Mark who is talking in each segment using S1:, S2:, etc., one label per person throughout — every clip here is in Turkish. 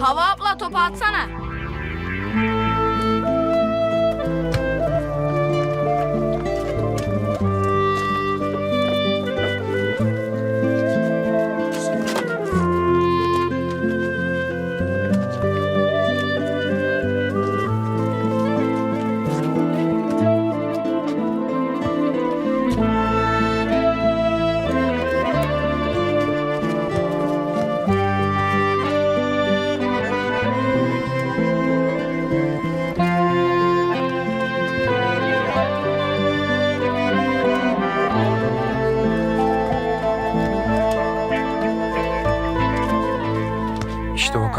S1: Hava abla topu atsana.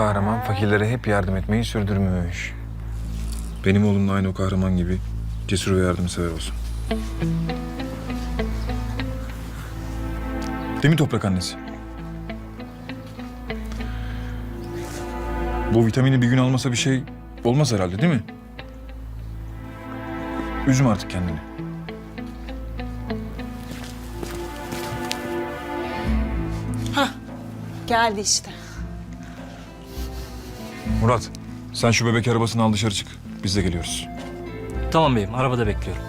S2: Kahraman fakirlere hep yardım etmeyi sürdürmüş. Benim oğlum da aynı o kahraman gibi cesur ve yardımsever olsun. Değil mi toprak annesi? Bu vitamini bir gün almasa bir şey olmaz herhalde değil mi? Üzüm artık kendini.
S3: Geldi işte.
S2: Murat, sen şu bebek arabasını al dışarı çık. Biz de geliyoruz.
S4: Tamam beyim, arabada bekliyorum.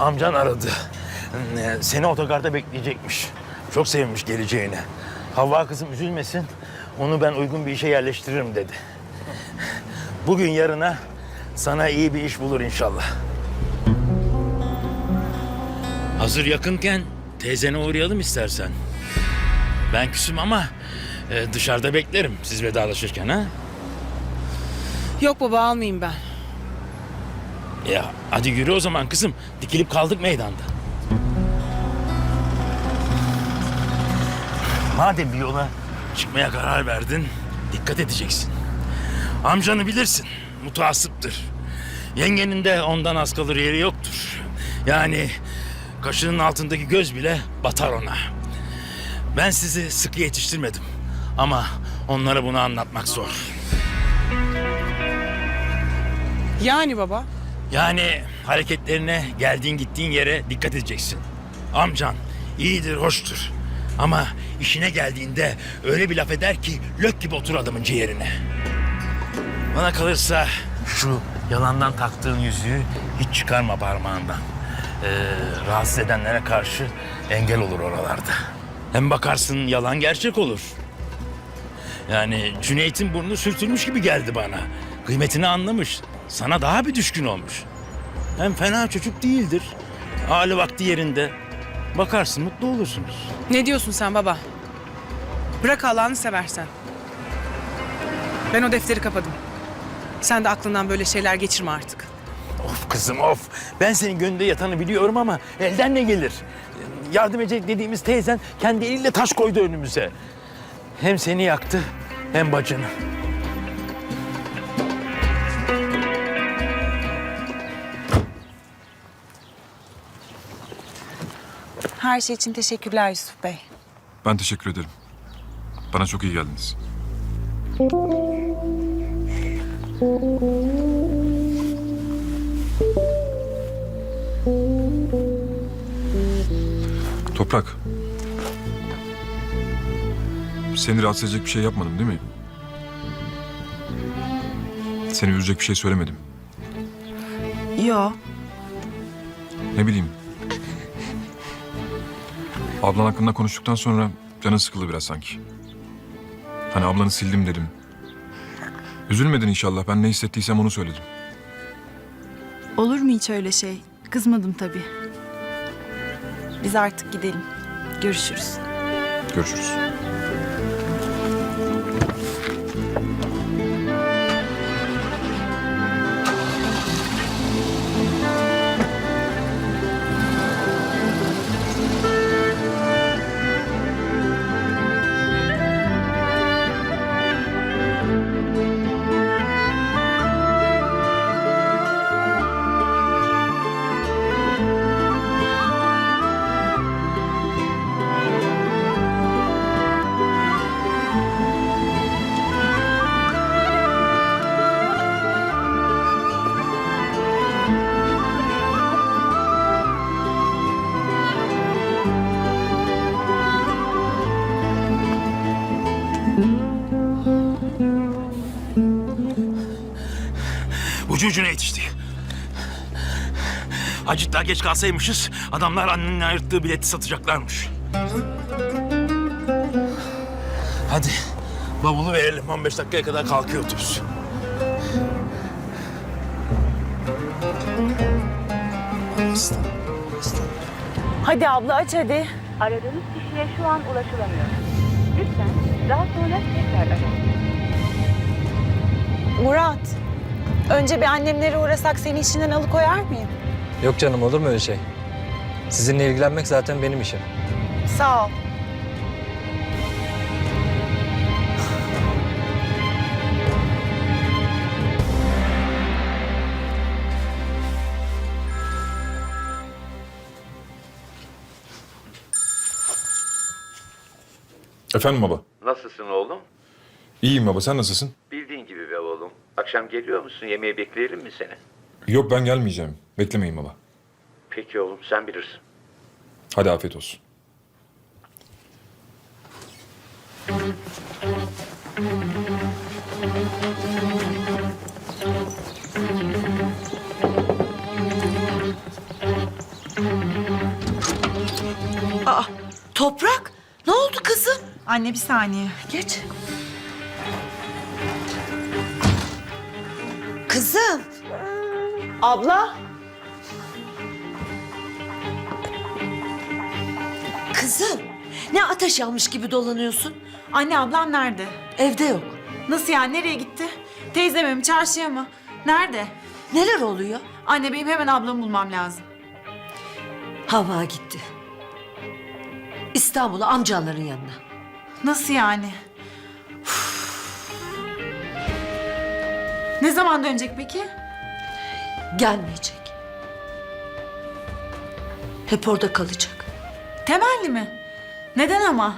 S5: Amcan aradı. Ee, Seni otogarda bekleyecekmiş. Çok sevinmiş geleceğine. Havva kızım üzülmesin. Onu ben uygun bir işe yerleştiririm dedi. Bugün yarına sana iyi bir iş bulur inşallah. Hazır yakınken teyzene uğrayalım istersen. Ben küsüm ama e, dışarıda beklerim siz vedalaşırken ha.
S3: Yok baba almayayım ben.
S5: Ya hadi yürü o zaman kızım. Dikilip kaldık meydanda. Madem bir yola çıkmaya karar verdin, dikkat edeceksin. Amcanı bilirsin, mutasıptır. Yengenin de ondan az kalır yeri yoktur. Yani kaşının altındaki göz bile batar ona. Ben sizi sıkı yetiştirmedim. Ama onlara bunu anlatmak zor.
S3: Yani baba.
S5: Yani hareketlerine, geldiğin gittiğin yere dikkat edeceksin. Amcan iyidir, hoştur. Ama işine geldiğinde öyle bir laf eder ki lök gibi otur adamın ciğerine. Bana kalırsa şu yalandan taktığın yüzüğü hiç çıkarma parmağından. Ee, rahatsız edenlere karşı engel olur oralarda. Hem bakarsın yalan gerçek olur. Yani Cüneyt'in burnu sürtülmüş gibi geldi bana. Kıymetini anlamış. Sana daha bir düşkün olmuş. Hem fena çocuk değildir. Hali vakti yerinde. Bakarsın mutlu olursunuz.
S3: Ne diyorsun sen baba? Bırak Allah'ını seversen. Ben o defteri kapadım. Sen de aklından böyle şeyler geçirme artık.
S5: Of kızım of. Ben senin gönlünde yatanı biliyorum ama elden ne gelir? Yardım edecek dediğimiz teyzen kendi eliyle taş koydu önümüze. Hem seni yaktı hem bacını.
S6: Her şey için teşekkürler Yusuf Bey.
S2: Ben teşekkür ederim. Bana çok iyi geldiniz. Toprak. Seni rahatsız edecek bir şey yapmadım değil mi? Seni üzecek bir şey söylemedim.
S6: Yo,
S2: Ne bileyim. Ablan hakkında konuştuktan sonra canın sıkıldı biraz sanki. Hani ablanı sildim dedim. Üzülmedin inşallah. Ben ne hissettiysem onu söyledim.
S6: olur mu hiç öyle şey? Kızmadım tabii. Biz artık gidelim. Görüşürüz.
S2: Görüşürüz.
S5: Ucuna yetişti. Acık daha geç kalsaymışız adamlar annenin ayırttığı bileti satacaklarmış. Hadi bavulu verelim 15 dakikaya kadar kalkıyor otobüs.
S6: Hadi abla aç hadi.
S7: Aradığınız kişiye şu an ulaşılamıyor. Lütfen daha sonra tekrar arayın.
S6: Murat. Önce bir annemlere uğrasak seni işinden alıkoyar mıyım?
S4: Yok canım olur mu öyle şey? Sizinle ilgilenmek zaten benim işim.
S6: Sağ ol.
S2: Efendim baba.
S8: Nasılsın oğlum?
S2: İyiyim baba sen nasılsın?
S8: Bildiğin gibi be oğlum. Akşam geliyor musun? Yemeğe bekleyelim mi seni?
S2: Yok ben gelmeyeceğim. Beklemeyin baba.
S8: Peki oğlum sen bilirsin.
S2: Hadi afiyet olsun.
S9: Toprak, ne oldu kızım?
S6: Anne bir saniye.
S9: Geç. Kızım,
S6: Abla.
S9: kızım. Ne ateş yanmış gibi dolanıyorsun?
S6: Anne ablam nerede?
S9: Evde yok.
S6: Nasıl yani nereye gitti? Teyzeme mi çarşıya mı? Nerede?
S9: Neler oluyor?
S6: Anne benim hemen ablamı bulmam lazım.
S9: Hava gitti. İstanbul'a amcaların yanına.
S6: Nasıl yani? Ne zaman dönecek peki?
S9: Gelmeyecek. Hep orada kalacak.
S6: Temelli mi? Neden ama?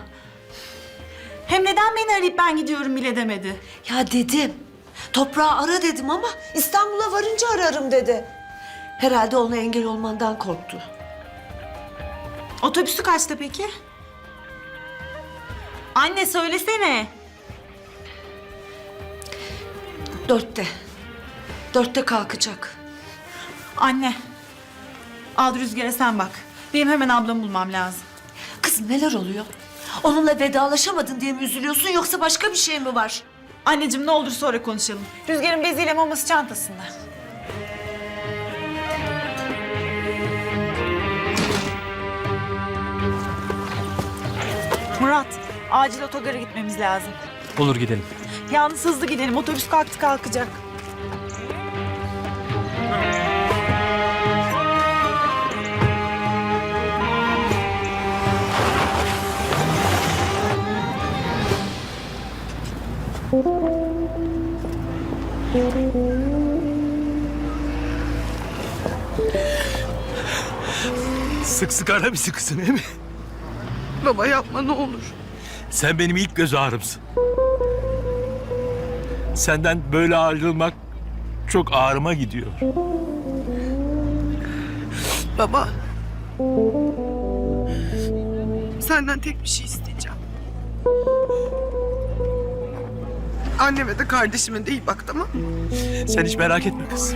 S6: Hem neden beni arayıp ben gidiyorum bile demedi?
S9: Ya dedim. Toprağı ara dedim ama İstanbul'a varınca ararım dedi. Herhalde ona engel olmandan korktu.
S6: Otobüsü kaçta peki? Anne söylesene.
S9: Dörtte. Dörtte kalkacak.
S6: Anne. Al Rüzgar'a sen bak. Benim hemen ablamı bulmam lazım.
S9: Kızım neler oluyor? Onunla vedalaşamadın diye mi üzülüyorsun yoksa başka bir şey mi var?
S6: Anneciğim ne olur sonra konuşalım. Rüzgar'ın beziyle maması çantasında. Murat, acil otogara gitmemiz lazım.
S4: Olur gidelim.
S6: Yalnız hızlı gidelim. Otobüs kalktı kalkacak.
S5: Sık sık ara bizi kızım değil mi?
S3: Baba yapma ne olur.
S5: Sen benim ilk göz ağrımsın. Senden böyle ayrılmak çok ağrıma gidiyor.
S3: Baba. Senden tek bir şey isteyeceğim. Anneme de kardeşime de iyi bak tamam mı?
S5: Sen hiç merak etme kız.